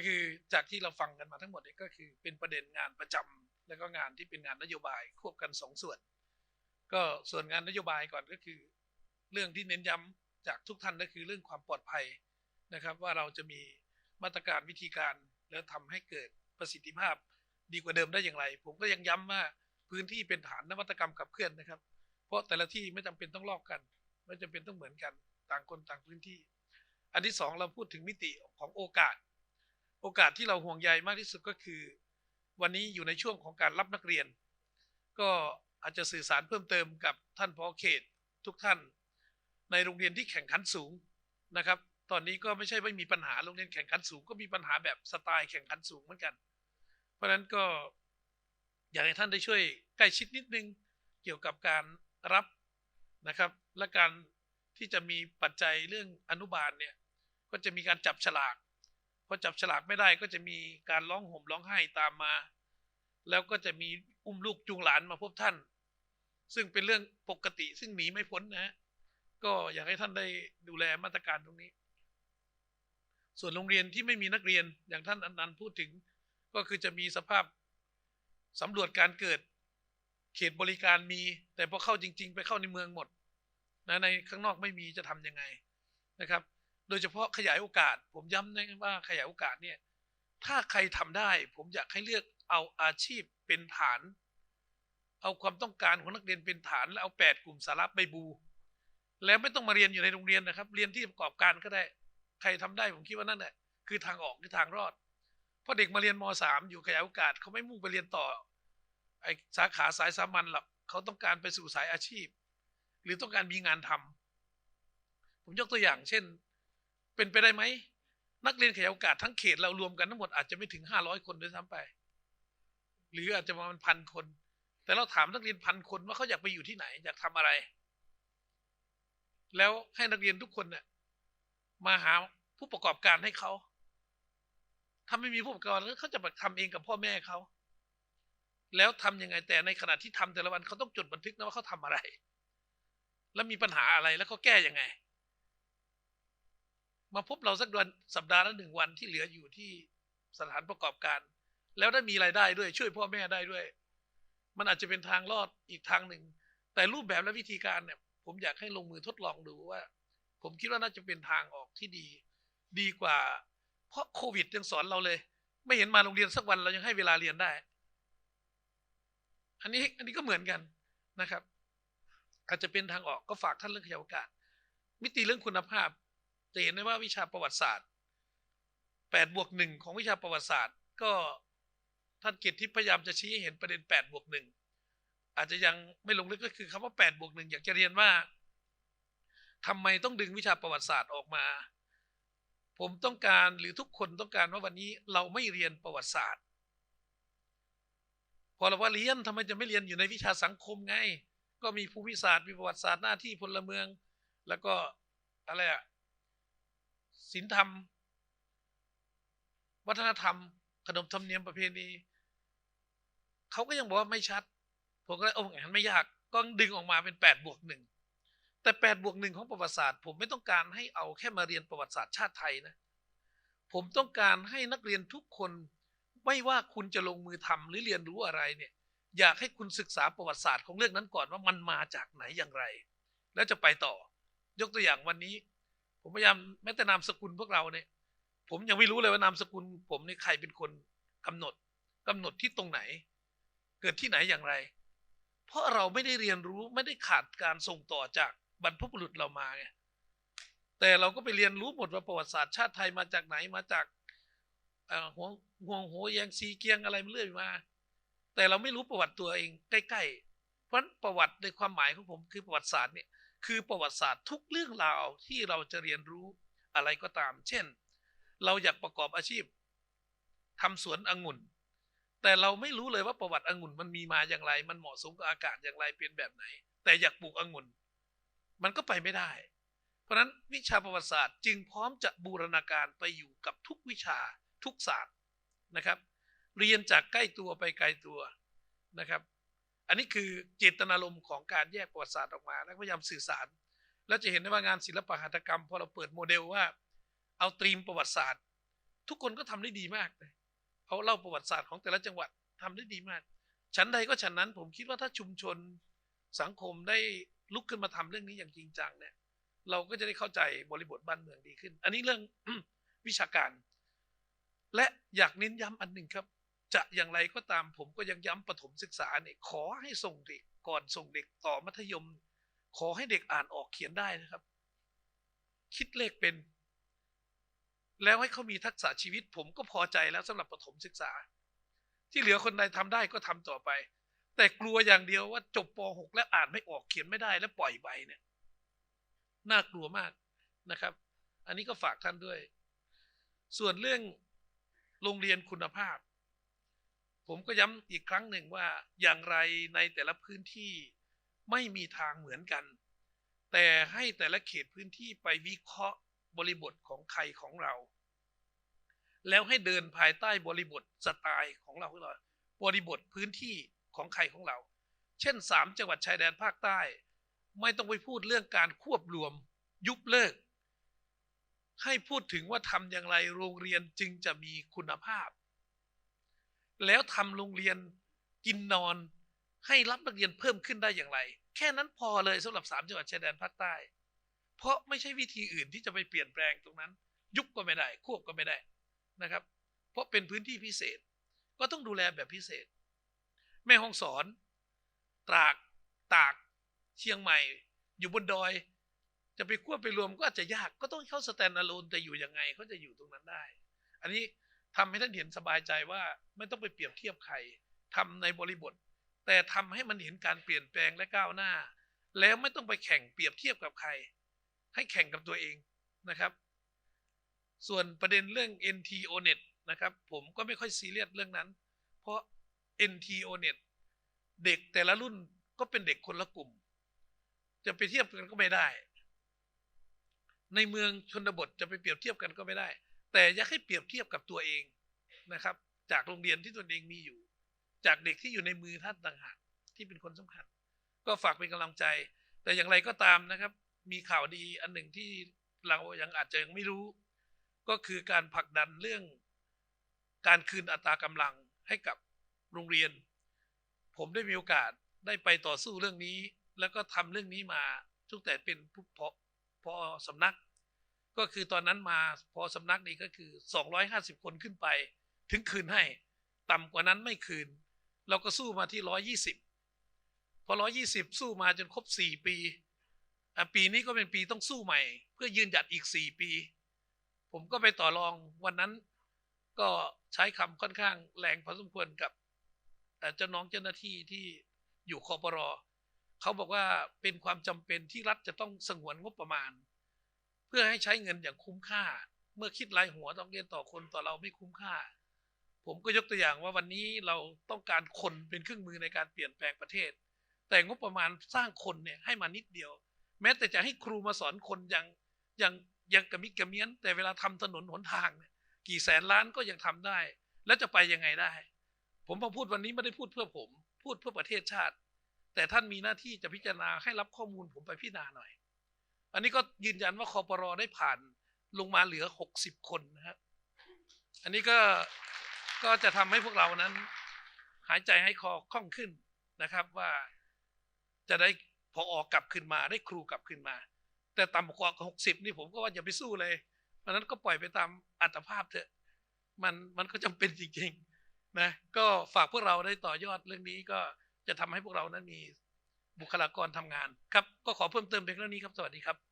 ็คือจากที่เราฟังกันมาทั้งหมดนี่ยก็คือเป็นประเด็นงานประจำแล้วก็งานที่เป็นงานนโยบายควบกันสองส่วน ก็ส่วนงานนโยบายก่อนก็คือ เรื่องที่เน้นย้ำจากทุกท่านก็คือเรื่องความปลอดภัยนะครับ ว่าเราจะมีมาตรการวิธีการแล้วทำให้เกิดประสิทธิภาพดีกว่าเดิมได้อย่างไร ผมก็ยังย้ำว่าพื้นที่เป็นฐานนวัตกรรมขับเคลื่อนนะครับ เพราะแต่ละที่ไม่จำเป็นต้องลอกกัน ไม่จำเป็นต้องเหมือนกันต่างคนต่างพื้นที่ อันที่สองเราพูดถึงมิติของโอกาส โอกาสที่เราห่วงใยมากที่สุดก็คือ วันนี้อยู่ในช่วงของการรับนักเรียน ก็อาจจะสื่อสารเพิ่มเติมกับท่านพอเขตทุกท่าน ในโรงเรียนที่แข่งขันสูงนะครับ ตอนนี้ก็ไม่ใช่ไม่มีปัญหาโรงเรียนแข่งขันสูง ก็มีปัญหาแบบสไตล์แข่งขันสูงเหมือนกัน เพราะฉะนั้นก็อยากให้ท่านได้ช่วยใกล้ชิดนิดนึงเกี่ยวกับการรับนะครับ และการที่จะมีปัจจัยเรื่องอนุบาลเนี่ยก็จะมีการจับฉลาก พอจับฉลากไม่ได้ก็จะมีการร้องห่มร้องไห้ตามมา แล้วก็จะมีอุ้มลูกจูงหลานมาพบท่าน ซึ่งเป็นเรื่องปกติซึ่งหนีไม่พ้นนะฮะก็อยากให้ท่านได้ดูแลมาตรการตรงนี้ ส่วนโรงเรียนที่ไม่มีนักเรียนอย่างท่านอนันต์พูดถึง ก็คือจะมีสภาพสำรวจการเกิด เขตบริการมี แต่พอเข้าจริง ๆ ไปเข้าในเมืองหมดนะในข้างนอกไม่มีจะทำยังไงนะครับ โดยเฉพาะขยายโอกาส ผมย้ำนะว่าขยายโอกาสเนี่ยถ้าใครทำได้ ผมอยากให้เลือกเอาอาชีพเป็นฐาน เอาความต้องการของนักเรียนเป็นฐาน แล้วเอาแปดกลุ่มสาระไปบู แล้วไม่ต้องมาเรียนอยู่ในโรงเรียนนะครับ เรียนที่ประกอบการก็ได้ ใครทำได้ผมคิดว่านั่นแหละคือทางออกคือทางรอดเพราะเด็กมาเรียนมสามอยู่ขยายโอกาสเขาไม่มุ่งไปเรียนต่อไอสาขาสายสามัญหรอกเขาต้องการไปสู่สายอาชีพ หรือต้องการมีงานทำผมยกตัวอย่างเช่น เป็นไปได้ไหม นักเรียนขยายโอกาสทั้งเขตเรารวมกันทั้งหมดอาจจะไม่ถึงห้าร้อยคนด้วยซ้ำไป หรืออาจจะประมาณพันคน แต่เราถามนักเรียนพันคนว่าเขาอยากไปอยู่ที่ไหน อยากทำอะไร แล้วให้นักเรียนทุกคนเนี่ยมาหาผู้ประกอบการให้เขาถ้าไม่มีผู้ประกอบการเขาจะทำเองกับพ่อแม่เขาแล้วทํำยังไงแต่ในขณะที่ทำแต่ละวันเขาต้องจดบันทึกนะว่าเขาทำอะไร แล้วมีปัญหาอะไรแล้วเขาแก้ยังไง มาพบเราสักเดือนสัปดาห์ละหนึ่งวันที่เหลืออยู่ที่สถานประกอบการ แล้วได้มีรายได้ด้วยช่วยพ่อแม่ได้ด้วย มันอาจจะเป็นทางรอดอีกทางหนึ่ง แต่รูปแบบและวิธีการเนี่ย ผมอยากให้ลงมือทดลองดูว่า ผมคิดว่าน่าจะเป็นทางออกที่ดี ดีกว่า เพราะโควิดยังสอนเราเลย ไม่เห็นมาโรงเรียนสักวันเรายังให้เวลาเรียนได้ อันนี้อันนี้ก็เหมือนกันนะครับ อาจจะเป็นทางออกก็ฝากท่านเรื่องขยายโอกาสมิติเรื่องคุณภาพ จะเห็นได้ว่าวิชาประวัติศาสตร์แปดบวกหนึ่งของวิชาประวัติศาสตร์ ก็ท่านเกียรติทิพย์พยายามจะชี้ให้เห็นประเด็นแปดบวกหนึ่งอาจจะยังไม่ลงลึกก็คือคำว่าแปดบวกหนึ่งอยากจะเรียนว่าทำไมต้องดึงวิชาประวัติศาสตร์ออกมา ผมต้องการหรือทุกคนต้องการว่าวันนี้เราไม่เรียนประวัติศาสตร์ พอเราว่าเรียนทำไมจะไม่เรียนอยู่ในวิชาสังคมไง ก็มีภูมิศาสตร์มีประวัติศาสตร์หน้าที่พลเมือง แล้วก็อะไรอะ ศีลธรรม วัฒนธรรม ขนบธรรมเนียมประเพณีเขาก็ยังบอกว่าไม่ชัด ผมก็เลยโอ้งั้นไม่ยากก็ดึงออกมาเป็นแปดบวกหนึ่งแต่แปดบวกหนึ่งของประวัติศาสตร์ ผมไม่ต้องการให้เอาแค่มาเรียนประวัติศาสตร์ชาติไทยนะ ผมต้องการให้นักเรียนทุกคนไม่ว่าคุณจะลงมือทำหรือเรียนรู้อะไรเนี่ย อยากให้คุณศึกษาประวัติศาสตร์ของเรื่องนั้นก่อนว่ามันมาจากไหนอย่างไร แล้วจะไปต่อยกตัวอย่างวันนี้ ผมพยายามแม้แต่นามสกุลพวกเราเนี่ย ผมยังไม่รู้เลยว่านามสกุล ผมนี่ใครเป็นคนกำหนดกำหนดที่ตรงไหน เกิดที่ไหนอย่างไร เพราะเราไม่ได้เรียนรู้ไม่ได้ขาดการส่งต่อจากบรรพบุรุษเรามาไงแต่เราก็ไปเรียนรู้หมดว่าประวัติศาสตร์ชาติไทยมาจากไหนมาจากห่วงห่วงโหแยงซีเกียงอะไรมาเรื่อยมา แต่เราไม่รู้ประวัติตัวเองใกล้ๆเพราะประวัติในความหมายของผมคือประวัติศาสตร์เนี่ย คือประวัติศาสตร์ทุกเรื่องราวที่เราจะเรียนรู้อะไรก็ตาม เช่น เราอยากประกอบอาชีพทำสวนองุ่น แต่เราไม่รู้เลยว่าประวัติองุ่นมันมีมาอย่างไร มันเหมาะสมกับอากาศอย่างไรเป็นแบบไหน แต่อยากปลูกองุ่น มันก็ไปไม่ได้ เพราะฉะนั้นวิชาประวัติศาสตร์จึงพร้อมจะบูรณาการไปอยู่กับทุกวิชาทุกศาสตร์นะครับ เรียนจากใกล้ตัวไปไกลตัวนะครับ อันนี้คือเจตนารมณ์ของการแยกประวัติศาสตร์ออกมา และพยายามสื่อสาร แล้วจะเห็นได้ว่างานศิลปหัตถกรรมพอเราเปิดโมเดลว่า เอาตรีมประวัติศาสตร์ ทุกคนก็ทำได้ดีมากเลยเขาเล่าประวัติศาสตร์ของแต่ละจังหวัดทำได้ดีมากชั้นใดก็ชั้นนั้นผมคิดว่าถ้าชุมชนสังคมได้ลุกขึ้นมาทำเรื่องนี้อย่างจริงจังเนี่ย เราก็จะได้เข้าใจบริบทบ้านเมืองดีขึ้น อันนี้เรื่องวิชาการ และอยากเน้นย้ำอันหนึ่งครับ จะอย่างไรก็ตามผมก็ยังย้ำประถมศึกษาเนี่ยขอให้ส่งเด็กก่อนส่งเด็กต่อมัธยม ขอให้เด็กอ่านออกเขียนได้นะครับ คิดเลขเป็น แล้วให้เขามีทักษะชีวิต ผมก็พอใจแล้วสำหรับประถมศึกษา ที่เหลือคนใดทำได้ก็ทำต่อไป แต่กลัวอย่างเดียวว่าจบป .6 แล้วอ่านไม่ออกเขียนไม่ได้แล้วปล่อยใบเนี่ยน่ากลัวมากนะครับ อันนี้ก็ฝากท่านด้วย ส่วนเรื่องโรงเรียนคุณภาพ ผมก็ย้ำอีกครั้งหนึ่งว่าอย่างไรในแต่ละพื้นที่ไม่มีทางเหมือนกัน แต่ให้แต่ละเขตพื้นที่ไปวิเคราะห์บริบทของใครของเรา แล้วให้เดินภายใต้บริบทสไตล์ของเราของเราบริบทพื้นที่ของใครของเรา เช่นสามจังหวัดชายแดนภาคใต้ ไม่ต้องไปพูดเรื่องการควบรวมยุบเลิก ให้พูดถึงว่าทำอย่างไรโรงเรียนจึงจะมีคุณภาพ แล้วทำโรงเรียนกินนอน ให้รับนักเรียนเพิ่มขึ้นได้อย่างไร แค่นั้นพอเลยสำหรับสามจังหวัดชายแดนภาคใต้ เพราะไม่ใช่วิธีอื่นที่จะไปเปลี่ยนแปลงตรงนั้น ยุบก็ไม่ได้ ควบก็ไม่ได้นะครับ เพราะเป็นพื้นที่พิเศษ ก็ต้องดูแลแบบพิเศษ แม่ห้องสอน ตรากตากเชียงใหม่ อยู่บนดอย จะไปควบไปรวมก็อาจจะยากก็ต้องเข้าสแตนด์อะโลนจะอยู่ยังไงเขาจะอยู่ตรงนั้นได้ อันนี้ ทำให้ท่านเห็นสบายใจว่าไม่ต้องไปเปรียบเทียบใครทำในบริบท แต่ทำให้มันเห็นการเปลี่ยนแปลงและก้าวหน้า แล้วไม่ต้องไปแข่งเปรียบเทียบกับใคร ให้แข่งกับตัวเองนะครับ ส่วนประเด็นเรื่อง NTONet นะครับผมก็ไม่ค่อยซีเรียสเรื่องนั้น เพราะ NTONet เด็กแต่ละรุ่นก็เป็นเด็กคนละกลุ่ม จะไปเทียบกันก็ไม่ได้ ในเมืองชนบทจะไปเปรียบเทียบกันก็ไม่ได้ แต่อยากให้เปรียบเทียบกับตัวเองนะครับ จากโรงเรียนที่ตนเองมีอยู่ จากเด็กที่อยู่ในมือท่านต่างหากที่เป็นคนสำคัญ ก็ฝากเป็นกำลังใจ แต่อย่างไรก็ตามนะครับ มีข่าวดีอันหนึ่งที่เรายังอาจจะยังไม่รู้ ก็คือการผลักดันเรื่องการคืนอัตรากำลังให้กับโรงเรียน ผมได้มีโอกาสได้ไปต่อสู้เรื่องนี้ แล้วก็ทำเรื่องนี้มาตั้งแต่เป็นผู้พอพอสำนัก ก็คือตอนนั้นมาพอสำนักนี้ก็คือ 250 คนขึ้นไป ถึงคืนให้ ต่ำกว่านั้นไม่คืน เราก็สู้มาที่ 120 พอ 120 สู้มาจนครบ 4 ปีอ่ปีนี้ก็เป็นปีต้องสู้ใหม่ เพื่อยืนหยัดอีก 4 ปี ผมก็ไปต่อรองวันนั้นก็ใช้คำค่อนข้างแรงพอสมควรกับเจ้าน้องเจ้าหน้าที่ที่อยู่คอปรอเขาบอกว่าเป็นความจำเป็นที่รัฐจะต้องสงวนงบประมาณ เพื่อให้ใช้เงินอย่างคุ้มค่า เมื่อคิดรายหัวต้องเรียนต่อคนต่อเราไม่คุ้มค่า ผมก็ยกตัวอย่างว่าวันนี้เราต้องการคนเป็นเครื่องมือในการเปลี่ยนแปลงประเทศ แต่งบประมาณสร้างคนเนี่ยให้มานิดเดียว แม้แต่จะให้ครูมาสอนคนอย่างอย่างอย่างกระมิดกระเมียน แต่เวลาทำถนนหนทางเนี่ยกี่แสนล้านก็ยังทำได้ แล้วจะไปยังไงได้ ผมมาพูดวันนี้ไม่ได้พูดเพื่อผม พูดเพื่อประเทศชาติ แต่ท่านมีหน้าที่จะพิจารณาให้รับข้อมูลผมไปพิจารณาหน่อย อันนี้ก็ยืนยันว่าคอปรอได้ผ่านลงมาเหลือหกสิบคนนะครับอันนี้ก็ก็จะทำให้พวกเรานั้น หายใจให้คอคล่องขึ้นนะครับว่าจะได้พอออกกลับขึ้นมาได้ครูกลับขึ้นมา แต่ต่ำกว่าหกสิบนี่ผมก็ว่าอย่าไปสู้เลยเพราะนั้นก็ปล่อยไปตามอัตภาพเถอะมันมันก็จำเป็นจริงๆนะก็ฝากพวกเราได้ต่อยอดเรื่องนี้ก็จะทำให้พวกเรานั้นมี บุคลากรทำงานครับก็ขอเพิ่มเติมเพียงเท่านี้ครับสวัสดีครับ